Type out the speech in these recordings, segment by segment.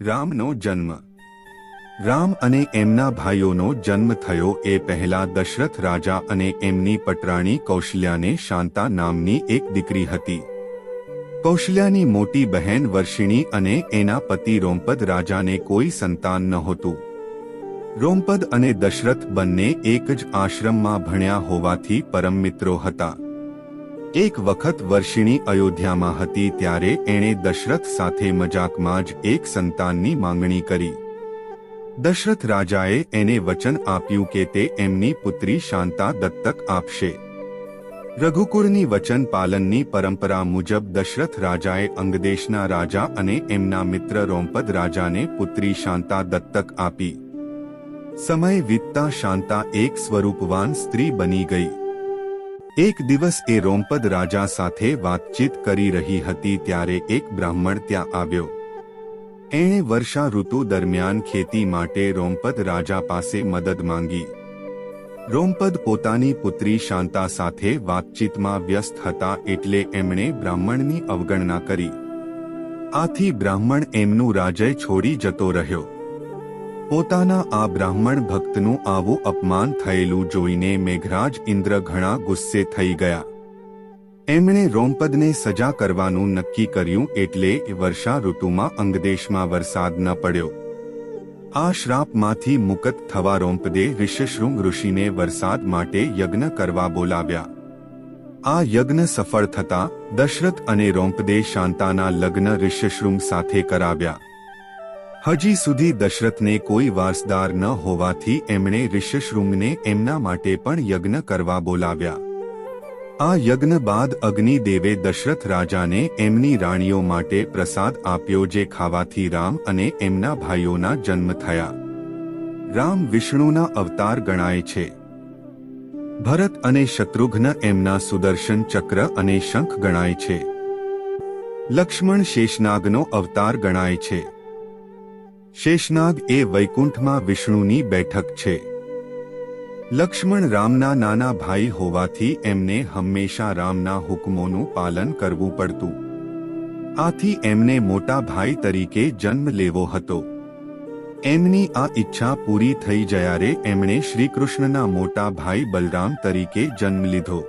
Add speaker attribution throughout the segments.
Speaker 1: રામનો જન્મ. રામ અને એમના ભાઈઓનો જન્મ થયો એ પહેલા દશરથ રાજા અને એમની પટરાણી કૌશલ્યાને શાંતા નામની એક દીકરી હતી. કૌશલ્યાની મોટી બહેન વર્ષિણી અને એના પતિ રોમપદ રાજાને કોઈ સંતાન નહોતું. રોમપદ અને દશરથ બંને એક જ આશ્રમમાં ભણ્યા હોવાથી પરમ મિત્રો હતા. એક વખત વર્ષિણી અયોધ્યામાં હતી ત્યારે એણે દશરથ સાથે મજાકમાં જ એક સંતાનની માંગણી કરી. દશરથ રાજાએ એને વચન આપ્યું કે તે એમની પુત્રી શાંતા દત્તક આપશે. રઘુકુળની વચન પાલનની પરંપરા મુજબ દશરથ રાજાએ અંગદેશના રાજા અને એમના મિત્ર રોમપદ રાજાને પુત્રી શાંતા દત્તક આપી. સમય વીતતા શાંતા એક સ્વરૂપવાન સ્ત્રી બની ગઈ. એક દિવસ એ રોમપદ રાજા સાથે વાતચીત કરી રહી હતી ત્યારે એક બ્રાહ્મણ ત્યાં આવ્યો. એણે વર્ષા ઋતુ દરમિયાન ખેતી માટે રોમપદ રાજા પાસે મદદ માંગી. રોમપદ પોતાની પુત્રી શાંતા સાથે વાતચીતમાં વ્યસ્ત હતા એટલે એમણે બ્રાહ્મણની અવગણના કરી. આથી બ્રાહ્મણ એમનું રાજય છોડી જતો રહ્યો. પોતાના આ બ્રાહ્મણ ભક્તનું આવું અપમાન થયેલું જોઈને મેઘરાજ ઇન્દ્ર ઘણા ગુસ્સે થઈ ગયા. એમણે રોમપદને સજા કરવાનું નક્કી કર્યું એટલે વર્ષા ઋતુમાં અંગદેશમાં વરસાદ ન પડ્યો. આ શ્રાપમાંથી મુક્ત થવા રોમપદે ઋષશૃંગ ઋષિને વરસાદ માટે યજ્ઞ કરવા બોલાવ્યા. આ યજ્ઞ સફળ થતા દશરથ અને રોમપદે શાંતાના લગ્ન ઋષ્યશૃંગ સાથે કરાવ્યા. હજી સુધી દશરથને કોઈ વારસદાર ન હોવાથી એમણે ઋષશૃંગને એમના માટે પણ યજ્ઞ કરવા બોલાવ્યા. આ યજ્ઞ બાદ અગ્નિદેવે દશરથ રાજાને એમની રાણીઓ માટે પ્રસાદ આપ્યો જે ખાવાથી રામ અને એમના ભાઈઓના જન્મ થયા. રામ વિષ્ણુના અવતાર ગણાય છે. ભરત અને શત્રુઘ્ન એમના સુદર્શન ચક્ર અને શંખ ગણાય છે. લક્ષ્મણ શેષનાગનો અવતાર ગણાય છે. શેષનાગ એ વૈકુંઠમાં વિષ્ણુની બેઠક છે. લક્ષ્મણ રામના નાના ભાઈ હોવાથી એમને હંમેશા રામના હુકમોનું પાલન કરવું પડતું. આથી એમને મોટા ભાઈ તરીકે જન્મ લેવો હતો. એમની આ ઈચ્છા પૂરી થઈ જયારે એમણે શ્રીકૃષ્ણના મોટા ભાઈ બલરામ તરીકે જન્મ લીધો.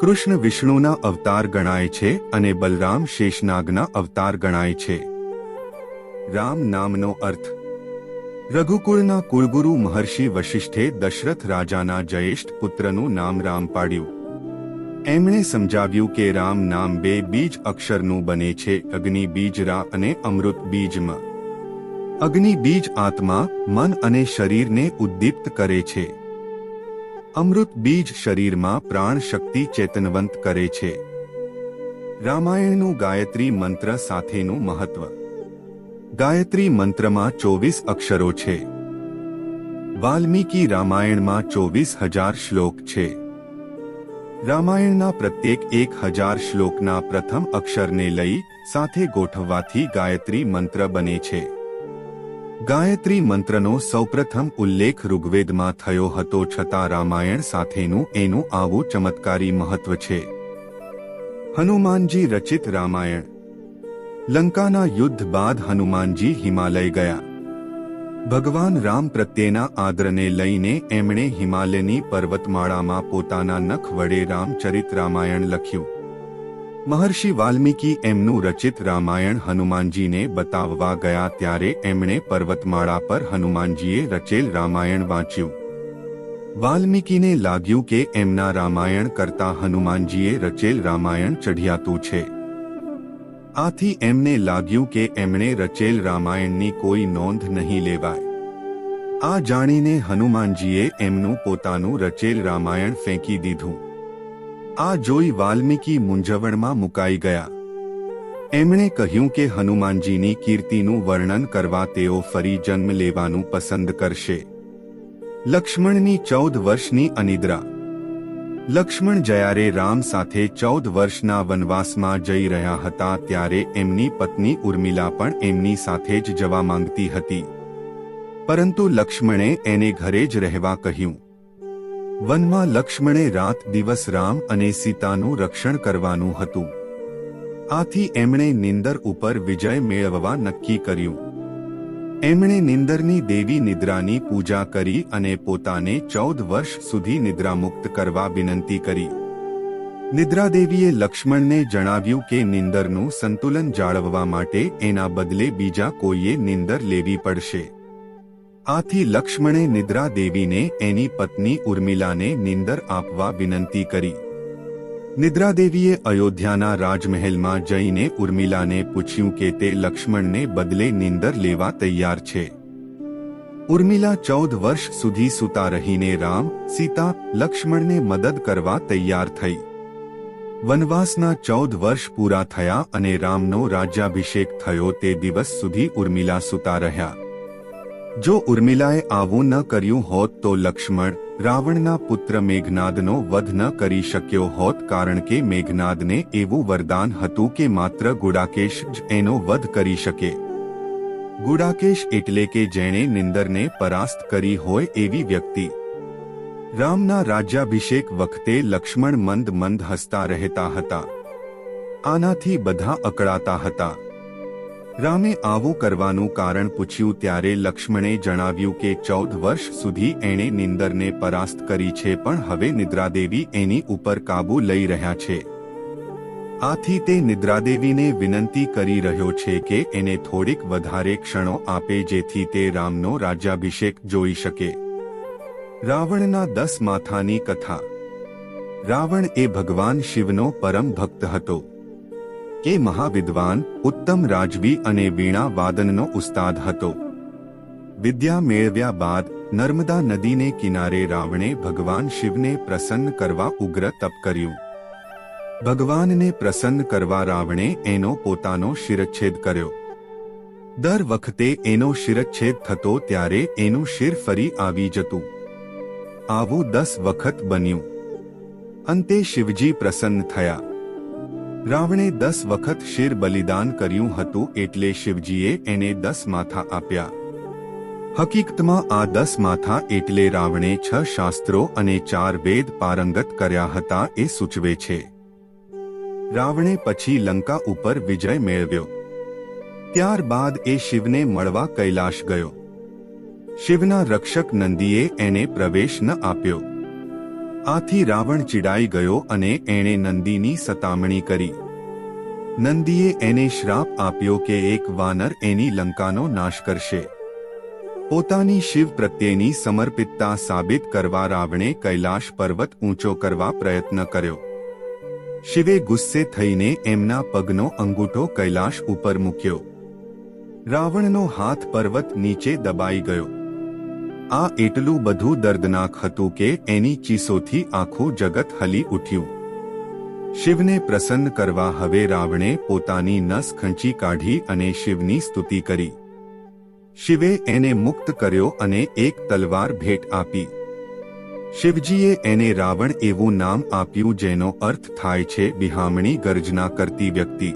Speaker 1: કૃષ્ણ વિષ્ણુના અવતાર ગણાય છે અને બલરામ શેષનાગના અવતાર ગણાય છે. રામ નામનો અર્થ. રઘુકુળના કુળગુરુ મહર્ષિ વશિષ્ઠે દશરથ રાજાના જયેષ્ઠ પુત્રનું નામ રામ પાડ્યું. એમણે સમજાવ્યું કે રામ નામ બે બીજ અક્ષરનું બને છે, અગ્નિ બીજ રા અને અમૃત બીજમાં. અગ્નિ બીજ આત્મા, મન અને શરીરને ઉદ્દીપ્ત કરે છે. અમૃત બીજ શરીરમાં પ્રાણ શક્તિ ચેતનવંત કરે છે. રામાયણનું ગાયત્રી મંત્ર સાથેનું મહત્વ. ગાયત્રી મંત્રમાં ચોવીસ અક્ષરો છે. વાલ્મીકી રામાયણમાં ચોવીસ હજાર શ્લોક છે. રામાયણના પ્રત્યેક એક હજાર શ્લોકના પ્રથમ અક્ષરને લઈ સાથે ગોઠવવાથી ગાયત્રી મંત્ર બને છે. ગાયત્રી મંત્રનો સૌપ્રથમ ઉલ્લેખ ઋગ્વેદમાં થયો હતો છતાં રામાયણ સાથેનું એનું આવું ચમત્કારી મહત્વ છે. હનુમાનજી રચિત રામાયણ લંકાના યુદ્ધ બાદ હનુમાનજી હિમાલય ગયા. ભગવાન રામ પ્રત્યેના આદરને લઈને એમણે હિમાલયની પર્વતમાળામાં પોતાના નખ વડે રામચરિત રામાયણ લખ્યું. મહર્ષિ વાલ્મીકી એમનું રચિત રામાયણ હનુમાનજીને બતાવવા ગયા ત્યારે એમણે પર્વતમાળા પર હનુમાનજીએ રચેલ રામાયણ વાંચ્યું. વાલ્મીકીને લાગ્યું કે એમના રામાયણ કરતા હનુમાનજીએ રચેલ રામાયણ ચઢિયાતું છે. આથી એમને લાગ્યું કે એમણે રચેલ રામાયણની કોઈ નોંધ નહીં લેવાય. આ જાણીને હનુમાનજીએ એમનું પોતાનું રચેલ રામાયણ ફેંકી દીધું. આ જોઈ વાલ્મીકી મૂંઝવણમાં મુકાઈ ગયા. એમણે કહ્યું કે હનુમાનજીની કીર્તિનું વર્ણન કરવા તેઓ ફરી જન્મ લેવાનું પસંદ કરશે. લક્ષ્મણની ચૌદ વર્ષની અનિદ્રા લક્ષ્મણ જયારે રામ સાથે ચૌદ વર્ષના વનવાસમાં જઈ રહ્યા હતા ત્યારે એમની પત્ની ઉર્મિલા પણ એમની સાથે જ જવા માંગતી હતી. પરંતુ લક્ષ્મણે એને ઘરે જ રહેવા કહ્યું. વનમાં લક્ષ્મણે રાત દિવસ રામ અને સીતાનું રક્ષણ કરવાનું હતું. આથી એમણે નિંદર ઉપર વિજય મેળવવા નક્કી કર્યું. એમણે નિંદરની દેવી નિદ્રાની પૂજા કરી અને પોતાને ચૌદ વર્ષ સુધી નિદ્રામુક્ત કરવા વિનંતી કરી. નિદ્રાદેવીએ લક્ષ્મણને જણાવ્યું કે નિંદરનું સંતુલન જાળવવા માટે એના બદલે બીજા કોઈએ નિંદર લેવી પડશે. આથી લક્ષ્મણે નિદ્રાદેવીને એની પત્ની ઉર્મિલાને નિંદર આપવા વિનંતી કરી. નિદ્રાદેવીએ અયોધ્યાના રાજમહેલમાં જઈને ઉર્મિલાને પૂછ્યું કે તે લક્ષ્મણને બદલે નિંદર લેવા તૈયાર છે. ઉર્મિલા ચૌદ વર્ષ સુધી સૂતા રહીને રામ, સીતા, લક્ષ્મણને મદદ કરવા તૈયાર થઈ. વનવાસના ચૌદ વર્ષ પૂરા થયા અને રામનો રાજ્યાભિષેક થયો તે દિવસ સુધી ઉર્મિલા સૂતા રહ્યા. જો ઉર્મિલાએ આવું ન કર્યું હોત તો લક્ષ્મણ રાવણના પુત્ર મેઘનાદનો વધ ન કરી શક્યો હોત કારણ કે મેઘનાદને એવું વરદાન હતું કે માત્ર ગુડાકેશ જ એનો વધ કરી શકે. ગુડાકેશ એટલે કે જેણે નિંદરને પરાસ્ત કરી હોય એવી વ્યક્તિ. રામના રાજ્યાભિષેક વખતે લક્ષ્મણ મંદ મંદ હસતા રહેતા હતા. આનાથી બધા અકળાતા હતા. રામે આવું કરવાનું કારણ પૂછ્યું ત્યારે લક્ષ્મણે જણાવ્યું કે ચૌદ વર્ષ સુધી એણે નિંદરને પરાસ્ત કરી છે પણ હવે નિદ્રાદેવી એની ઉપર કાબુ લઈ રહ્યા છે. આથી તે નિદ્રાદેવીને વિનંતી કરી રહ્યો છે કે એને થોડીક વધારે ક્ષણો આપે જેથી તે રામનો રાજ્યાભિષેક જોઈ શકે. રાવણના દસ માથાની કથા. રાવણ એ ભગવાન શિવનો પરમ ભક્ત હતો. એ મહાવિદ્વાન ઉત્તમ રાજવી અને વીણા વાદનનો ઉસ્તાદ હતો. વિદ્યા મેળવ્યા બાદ નર્મદા નદીને કિનારે રાવણે ભગવાન શિવને પ્રસન્ન કરવા ઉગ્ર તપ કર્યું. ભગવાનને પ્રસન્ન કરવા રાવણે એનો પોતાનો શિરચ્છેદ કર્યો. દર વખતે એનો શિરચ્છેદ થતો ત્યારે એનું શિર ફરી આવી જતું. આવું દસ વખત બન્યું. અંતે શિવજી પ્રસન્ન થયા. રાવણે દસ વખત શિર બલિદાન કર્યું હતું એટલે શિવજીએ એને દસ માથા આપ્યા. હકીકતમાં આ દસ માથા એટલે રાવણે છ શાસ્ત્રો અને ચાર વેદ પારંગત કર્યા હતા એ સૂચવે છે. રાવણે પછી લંકા ઉપર વિજય મેળવ્યો. ત્યારબાદ એ શિવને મળવા કૈલાશ ગયો. શિવના રક્ષક નંદીએ એને પ્રવેશ ન આપ્યો. આથી રાવણ ચીડાઈ ગયો અને એણે નંદીની સતામણી કરી. નંદીએ એને શ્રાપ આપ્યો કે એક વાનર એની લંકાનો નાશ કરશે. પોતાની શિવ પ્રત્યેની સમર્પિતતા સાબિત કરવા રાવણે કૈલાશ પર્વત ઊંચો કરવા પ્રયત્ન કર્યો. શિવે ગુસ્સે થઈને એમના પગનો અંગૂઠો કૈલાશ ઉપર મૂક્યો. રાવણનો હાથ પર્વત નીચે દબાઈ ગયો. આ એટલું બધું દર્દનાક હતું કે એની ચીસોથી આખું જગત હલી ઉઠ્યું. શિવને પ્રસન્ન કરવા હવે રાવણે પોતાની નસ ખંચી કાઢી અને શિવની સ્તુતિ કરી. શિવે એને મુક્ત કર્યો અને એક તલવાર ભેટ આપી. શિવજીએ એને રાવણ એવું નામ આપ્યું જેનો અર્થ થાય છે બિહામણી ગર્જના કરતી વ્યક્તિ.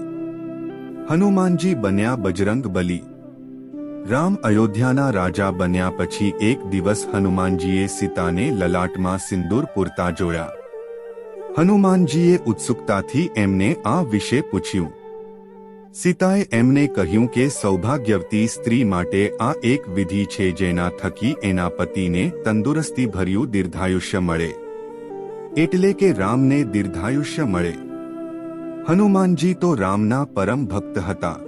Speaker 1: હનુમાનજી બન્યા બજરંગ બલી. રામ અયોધ્યાના રાજા બન્યા પછી એક દિવસ હનુમાનજીએ સીતાને લલાટમાં સિંદૂર પૂરતા જોયા. હનુમાનજીએ ઉત્સુકતાથી એમને આ વિશે પૂછ્યું. સીતાએ એમને કહ્યું કે સૌભાગ્યવતી સ્ત્રી માટે આ એક વિધિ છે જેના થકી એના પતિને તંદુરસ્તી ભર્યું દીર્ઘાયુષ્ય મળે. એટલે કે રામને દીર્ઘાયુષ્ય મળે. હનુમાનજી તો રામના પરમ ભક્ત હતા.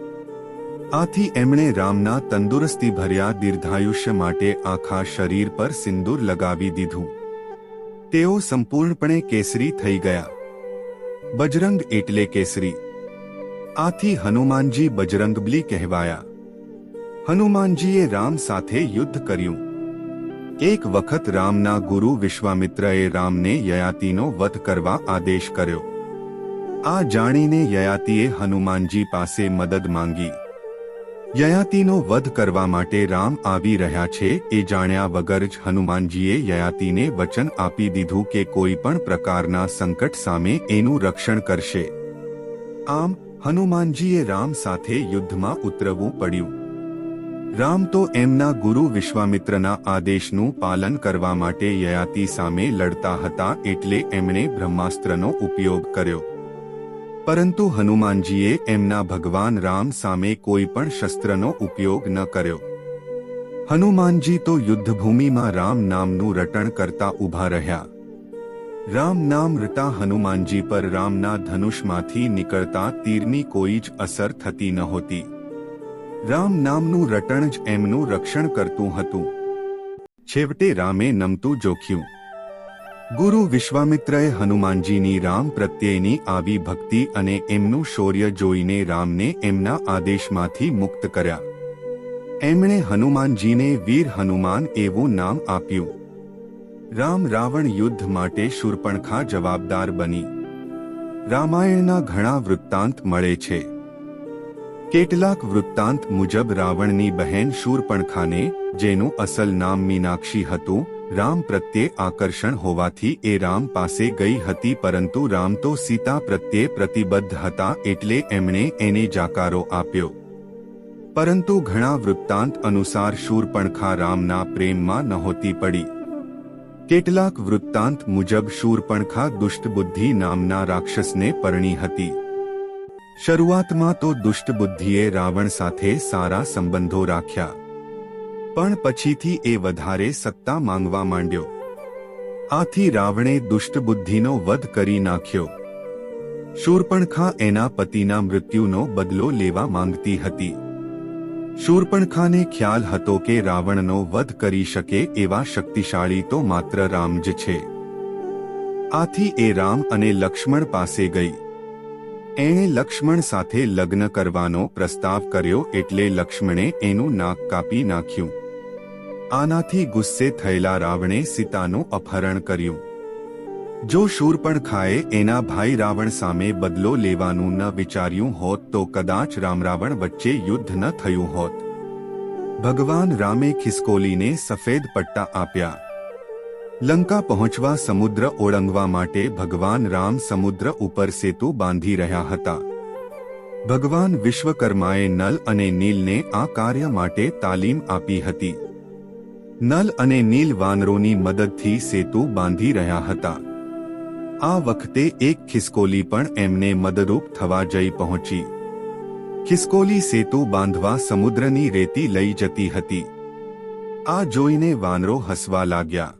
Speaker 1: આથી એમણે રામના તંદુરસ્તી ભર્યા દીર્ઘાયુષ્ય માટે આખા શરીર પર સિંદૂર લગાવી દીધું. તેઓ સંપૂર્ણપણે કેસરી થઈ ગયા. બજરંગ એટલે કેસરી. આથી હનુમાનજી બજરંગબલી કહેવાયા. હનુમાનજીએ રામ સાથે યુદ્ધ કર્યું. એક વખત રામના ગુરુ વિશ્વામિત્રએ રામને યયાતિનો વધ કરવા આદેશ કર્યો. આ જાણીને યયાતિએ હનુમાનજી પાસે મદદ માંગી. યયાતિનો વધ કરવા માટે રામ આવી રહ્યા છે એ જાણ્યા વગર જ હનુમાનજીએ યયાતિને વચન આપી દીધું કે કોઈ પણ પ્રકારના સંકટ સામે એનું રક્ષણ કરશે. આમ, હનુમાનજીએ રામ સાથે યુદ્ધમાં ઉતરવું પડ્યું. રામ તો એમના ગુરુ વિશ્વામિત્રના આદેશનું પાલન કરવા માટે યયાતિ સામે લડતા હતા એટલે એમણે બ્રહ્માસ્ત્રનો ઉપયોગ કર્યો. પરંતુ હનુમાનજીએ એમના ભગવાન રામ સામે કોઈ પણ શસ્ત્રનો ઉપયોગ ન કર્યો. હનુમાનજી તો યુદ્ધભૂમિમાં રામ નામનું રટણ કરતા ઊભા રહ્યા. રામ નામ રટા હનુમાનજી પર રામના ધનુષમાંથી નીકળતા તીરની કોઈ જ અસર થતી નહોતી રામ નામનું રટણ જ એમનું રક્ષણ કરતું હતું. છેવટે રામે નમતું જોખ્યું. ગુરુ વિશ્વામિત્રએ હનુમાનજીની રામ પ્રત્યેની આવી ભક્તિ અને એમનું શૌર્ય જોઈને રામને એમના આદેશમાંથી મુક્ત કર્યા. એમણે હનુમાનજીને વીર હનુમાન એવું નામ આપ્યું. રામ રાવણ યુદ્ધ માટે શૂર્પણખા જવાબદાર બની. રામાયણના ઘણા વૃત્તાંત મળે છે. કેટલાક વૃત્તાંત મુજબ રાવણની બહેન શૂર્પણખાને, જેનું અસલ નામ મીનાક્ષી હતું રામ પ્રત્યે આકર્ષણ હોવાથી એ રામ પાસે ગઈ હતી પરંતુ રામ તો સીતા પ્રત્યે પ્રતિબદ્ધ હતા એટલે એમણે એને જાકારો આપ્યો. પરંતુ ઘણા વૃત્તાંત અનુસાર શૂરપણખા રામના પ્રેમમાં નહોતી પડી. કેટલાક વૃત્તાંત મુજબ શૂરપણખા દુષ્ટબુદ્ધિ નામના રાક્ષસને પરણી હતી. શરૂઆતમાં તો દુષ્ટબુદ્ધિએ રાવણ સાથે સારા સંબંધો રાખ્યા. પણ પછીથી એ વધારે સત્તા માંગવા માંડ્યો. આથી રાવણે દુષ્ટબુદ્ધિનો વધ કરી નાખ્યો. શૂરપણખા એના પતિના મૃત્યુનો બદલો લેવા માંગતી હતી. શૂરપણખાને ખ્યાલ હતો કે રાવણનો વધ કરી શકે એવા શક્તિશાળી તો માત્ર રામ જ છે. આથી એ રામ અને લક્ષ્મણ પાસે ગઈ. એણે લક્ષ્મણ સાથે લગ્ન કરવાનો પ્રસ્તાવ કર્યો એટલે લક્ષ્મણે એનું નાક કાપી નાખ્યું. આનાથી ગુસ્સે થયેલા રાવણે સીતાનું અપહરણ કર્યું. જો શૂરપણખાએ એના ભાઈ રાવણ સામે બદલો લેવાનું ન વિચાર્યું હોત, તો કદાચ રામરાવણ વચ્ચે યુદ્ધ ન થયું હોત. ભગવાન રામે ખિસકોલીને સફેદ પટ્ટા આપ્યા. લંકા પહોંચવા સમુદ્ર ઓળંગવા માટે ભગવાન રામ સમુદ્ર ઉપર સેતુ બાંધી રહ્યા હતા. ભગવાન વિશ્વકર્માએ નલ અને નીલને આ કાર્ય માટે તાલીમ આપી હતી. નલ અને નીલ વાનરોની મદદથી સેતુ બાંધી રહ્યા હતા. આ વખતે એક ખિસકોલી પણ એમને મદદરૂપ થવા જઈ પહોંચી. ખિસકોલી સેતુ બાંધવા સમુદ્રની રેતી લઈ જતી હતી. આ જોઈને વાનરો હસવા લાગ્યા.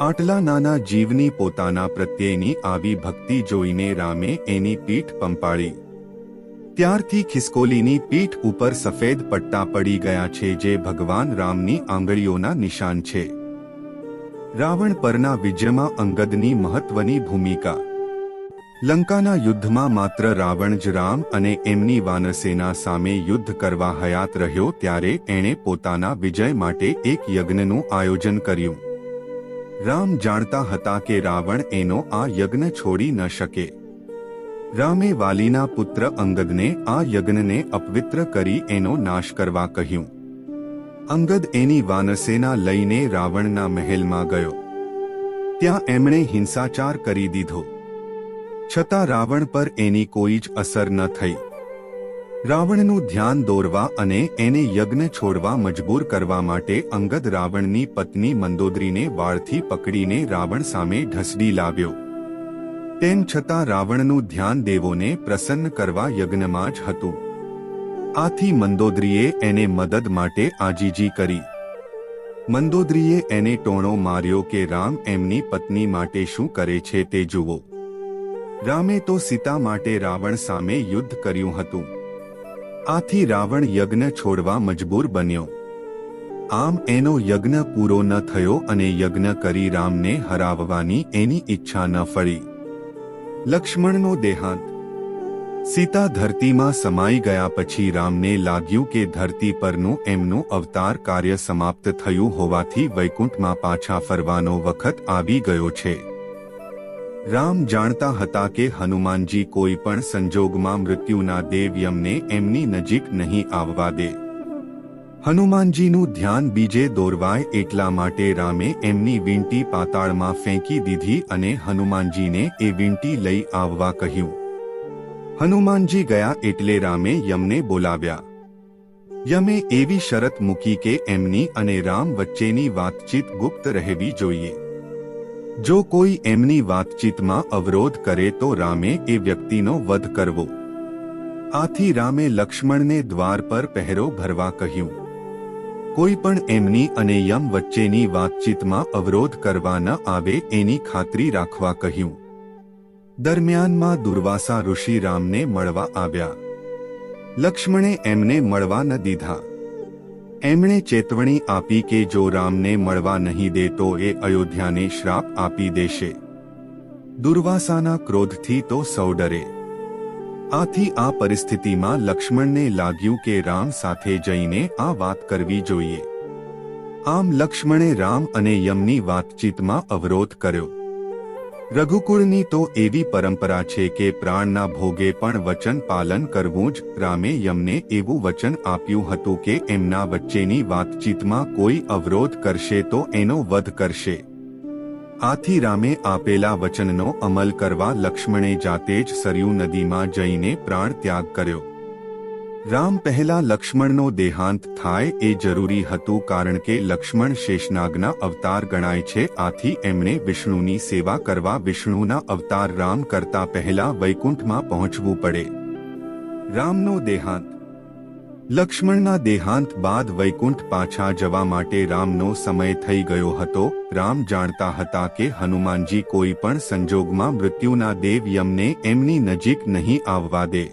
Speaker 1: આટલા નાના જીવની પોતાના પ્રત્યેની આવી ભક્તિ જોઈને રામે એની પીઠ પંપાળી. ત્યારથી ખિસકોલીની પીઠ ઉપર સફેદ પટ્ટા પડી ગયા છે જે ભગવાન રામની આંગળીઓના નિશાન છે. રાવણ પરના વિજયમાં અંગદની મહત્વની ભૂમિકા. લંકાના યુદ્ધમાં માત્ર રાવણ જ રામ અને એમની વાનરસેના સામે યુદ્ધ કરવા હયાત રહ્યો ત્યારે એણે પોતાના વિજય માટે એક યજ્ઞનું આયોજન કર્યું. રામ જાણતા હતા કે રાવણ એનો આ યજ્ઞ છોડી ન શકે. રામે વાલીના પુત્ર અંગદને આ યજ્ઞને અપવિત્ર કરી એનો નાશ કરવા કહ્યું. અંગદ એની વાનસેના લઈને રાવણના મહેલમાં ગયો. ત્યાં એમણે હિંસાચાર કરી દીધો. છતાં રાવણ પર એની કોઈ જ અસર ન થઈ. રાવણનું ધ્યાન દોરવા અને એને યજ્ઞ છોડવા મજબૂર કરવા માટે અંગદ રાવણની પત્ની મંદોદરીને વાળથી પકડીને રાવણ સામે ઢસડી લાવ્યો. તેમ છતાં રાવણનું ધ્યાન દેવોને પ્રસન્ન કરવા યજ્ઞમાં જ હતું. આથી મંદોદરીએ એને મદદ માટે આજીજી કરી. મંદોદરીએ એને ટોણો માર્યો કે રામ એમની પત્ની માટે શું કરે છે તે જુઓ. રામે તો સીતા માટે રાવણ સામે યુદ્ધ કર્યું હતું. આથી રાવણ યજ્ઞ છોડવા મજબૂર બન્યો. આમ એનો યજ્ઞ પૂરો ન થયો અને યજ્ઞ કરી રામને હરાવવાની એની ઈચ્છા ન ફળી. લક્ષ્મણનો દેહાંત. સીતા ધરતીમાં સમાઈ ગયા પછી રામને લાગ્યું કે ધરતી પરનું એમનું અવતાર કાર્ય સમાપ્ત થયું હોવાથી વૈકુંઠમાં પાછા ફરવાનો વખત આવી ગયો છે. રામ જાણતા હતા કે હનુમાનજી કોઈ પણ સંજોગમાં મૃત્યુના દેવ યમને એમની નજીક નહીં આવવા દે. હનુમાનજીનું ધ્યાન બીજે દોરવાય એટલા માટે રામે એમની વીંટી પાતાળમાં ફેંકી દીધી અને હનુમાનજીને એ વીંટી લઈ આવવા કહ્યું. હનુમાનજી ગયા એટલે રામે યમને બોલાવ્યા. યમે એવી શરત મૂકી કે એમની અને રામ વચ્ચેની વાતચીત ગુપ્ત રહેવી જોઈએ. જો કોઈ એમની વાતચીતમાં અવરોધ કરે તો રામે એ વ્યક્તિનો વધ કરવો. આથી રામે લક્ષ્મણને દ્વાર પર પહેરો ભરવા કહ્યું. કોઈ પણ એમની અને યમ વચ્ચેની વાતચીતમાં અવરોધ કરવા ન આવે એની ખાતરી રાખવા કહ્યું. દરમિયાનમાં દુર્વાસા ઋષિ રામને મળવા આવ્યા. લક્ષ્મણે એમને મળવા ન દીધા. એમણે ચેતવણી આપી કે જો રામને મળવા નહીં દે તો એ અયોધ્યાને શ્રાપ આપી દેશે. દુર્વાસાના ક્રોધથી તો સૌ ડરે. આથી આ પરિસ્થિતિમાં લક્ષ્મણને લાગ્યું કે રામ સાથે જઈને આ વાત કરવી જોઈએ. આમ લક્ષ્મણે રામ અને યમની વાતચીતમાં અવરોધ કર્યો. રઘુકુળની તો એવી પરંપરા છે કે પ્રાણના ભોગે પણ વચન પાલન કરવું જ રામે યમને એવું વચન આપ્યું હતું કે એમના વચ્ચેની વાતચીતમાં કોઈ અવરોધ કરશે તો એનો વધ કરશે. આથી રામે આપેલા વચનનો અમલ કરવા લક્ષ્મણે જાતે જ સરયુ નદીમાં જઈને પ્રાણ ત્યાગ કર્યો. રામ પહેલા લક્ષ્મણનો દેહાંત થાય એ જરૂરી હતું કારણ કે લક્ષ્મણ શેષનાગના અવતાર ગણાય છે, આથી એમણે વિષ્ણુની સેવા કરવા વિષ્ણુના અવતાર રામ કરતા પહેલા વૈકુંઠમાં પહોંચવું પડે. રામનો દેહાંત લક્ષ્મણના દેહાંત બાદ વૈકુંઠ પાછા જવા માટે રામનો સમય થઈ ગયો હતો. રામ જાણતા હતા કે હનુમાનજી કોઈ પણ સંજોગમાં મૃત્યુના દેવ યમને એમની નજીક નહીં આવવા દે.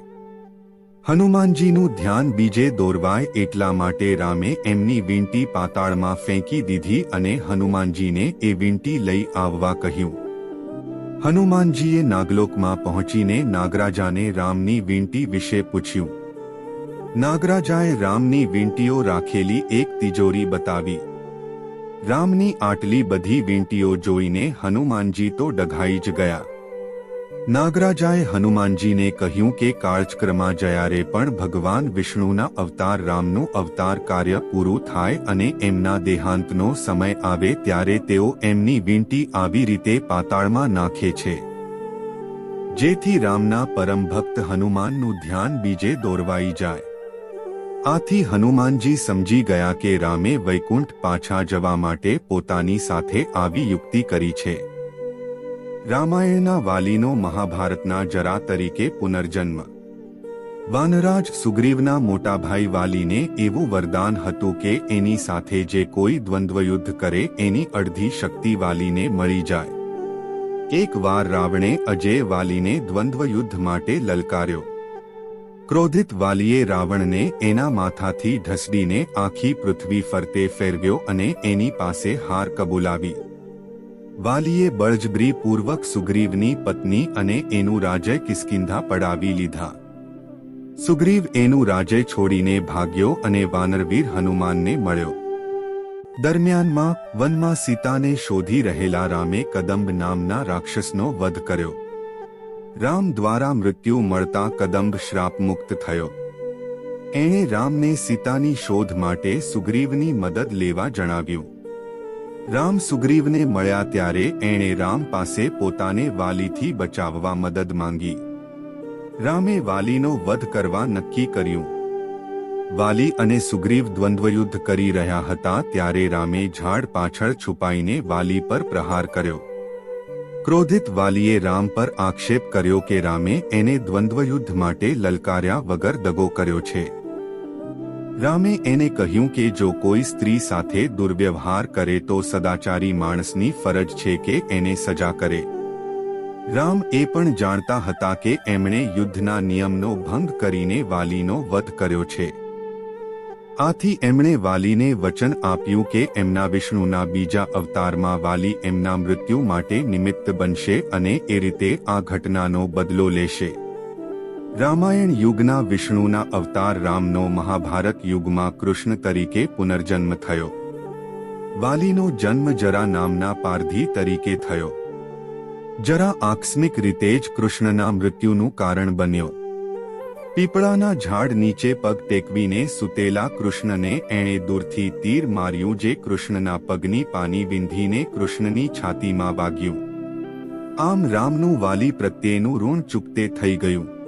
Speaker 1: હનુમાનજીનું ધ્યાન બીજે દોરવાય એટલા માટે રામે એમની વીંટી પાતાળમાં ફેંકી દીધી અને હનુમાનજીને એ વીંટી લઈ આવવા કહ્યું. હનુમાનજીએ નાગલોકમાં પહોંચીને નાગરાજાને રામની વીંટી વિશે પૂછ્યું. નાગરાજાએ રામની વીંટીઓ રાખેલી એક તિજોરી બતાવી. રામની આટલી બધી વીંટીઓ જોઈને હનુમાનજી તો ડઘાઈ જ ગયા. નાગરાજાએ હનુમાનજીને કહ્યું કે કાળચક્રમાં જયારે પણ ભગવાન વિષ્ણુના અવતાર રામનું અવતાર કાર્ય પૂરું થાય અને એમના દેહાંતનો સમય આવે ત્યારે તેઓ એમની વીંટી આવી રીતે પાતાળમાં નાખે છે. જેથી રામના પરમ ભક્ત હનુમાનનું ધ્યાન બીજે દોરવાઈ જાય. આથી હનુમાનજી સમજી ગયા કે રામે વૈકુંઠ પાછા જવા માટે પોતાની સાથે આવી યુક્તિ કરી છે. રામાયણના વાલીનો મહાભારતના જરા તરીકે પુનર્જન્મ. વાનરાજ સુગ્રીવના મોટા ભાઈ વાલીને એવું વરદાન હતું કે એની સાથે જે કોઈ દ્વંદ્વયુદ્ધ કરે એની અડધી શક્તિ વાલીને મળી જાય. એક વાર રાવણે અજય વાલીને દ્વંદ્વયુદ્ધ માટે લલકાર્યો. ક્રોધિત વાલીએ રાવણને એના માથાથી ઢસડીને આખી પૃથ્વી ફરતે ફેરવ્યો અને એની પાસે હાર કબૂલાવી. વાલીએ બળજબરીપૂર્વક સુગ્રીવની પત્ની અને એનું રાજય કિસ્કિંધા પડાવી લીધા. સુગ્રીવ એનું રાજય છોડીને ભાગ્યો અને વાનરવીર હનુમાનને મળ્યો. દરમિયાનમાં વનમાં સીતાને શોધી રહેલા રામે કદંબ નામના રાક્ષસનો વધ કર્યો. રામ દ્વારા મૃત્યુ મળતા કદંબ શ્રાપમુક્ત થયો. એણે રામને સીતાની શોધ માટે સુગ્રીવની મદદ લેવા જણાવ્યું. રામ સુગ્રીવને મળ્યા ત્યારે એણે રામ પાસે પોતાને વાલીથી બચાવવા મદદ માંગી. રામે વાલીનો વધ કરવા નક્કી કર્યું. વાલી અને સુગ્રીવ દ્વંદ્વયુદ્ધ કરી રહ્યા હતા ત્યારે રામે ઝાડ પાછળ છુપાઈને વાલી પર પ્રહાર કર્યો. ક્રોધિત વાલીએ રામ પર આક્ષેપ કર્યો કે રામે એને દ્વંદ્વયુદ્ધ માટે લલકાર્યા વગર દગો કર્યો છે. રામે એને કહ્યું કે જો કોઈ સ્ત્રી સાથે દુર્વ્યવહાર કરે તો સદાચારી માણસની ફરજ છે કે એને સજા કરે. રામ એ પણ જાણતા હતા કે એમણે યુદ્ધના નિયમનો ભંગ કરીને વાલીનો વધ કર્યો છે. આથી એમણે વાલીને વચન આપ્યું કે એમના વિષ્ણુના બીજા અવતારમાં વાલી એમના મૃત્યુ માટે નિમિત્ત બનશે અને એ રીતે આ ઘટનાનો બદલો લેશે. રામાયણ યુગના વિષ્ણુના અવતાર રામનો મહાભારત યુગમાં કૃષ્ણ તરીકે પુનર્જન્મ થયો. વાલીનો જન્મ જરા નામના પારધી તરીકે થયો. જરા આકસ્મિક રીતે જ કૃષ્ણના મૃત્યુનું કારણ બન્યો. પીપળાના ઝાડ નીચે પગ ટેકવીને સુતેલા કૃષ્ણને એણે દૂરથી તીર માર્યું જે કૃષ્ણના પગની પાની વિંધીને કૃષ્ણની છાતીમાં વાગ્યું. આમ રામનું વાલી પ્રત્યેનું ઋણ ચૂકતે થઈ ગયું.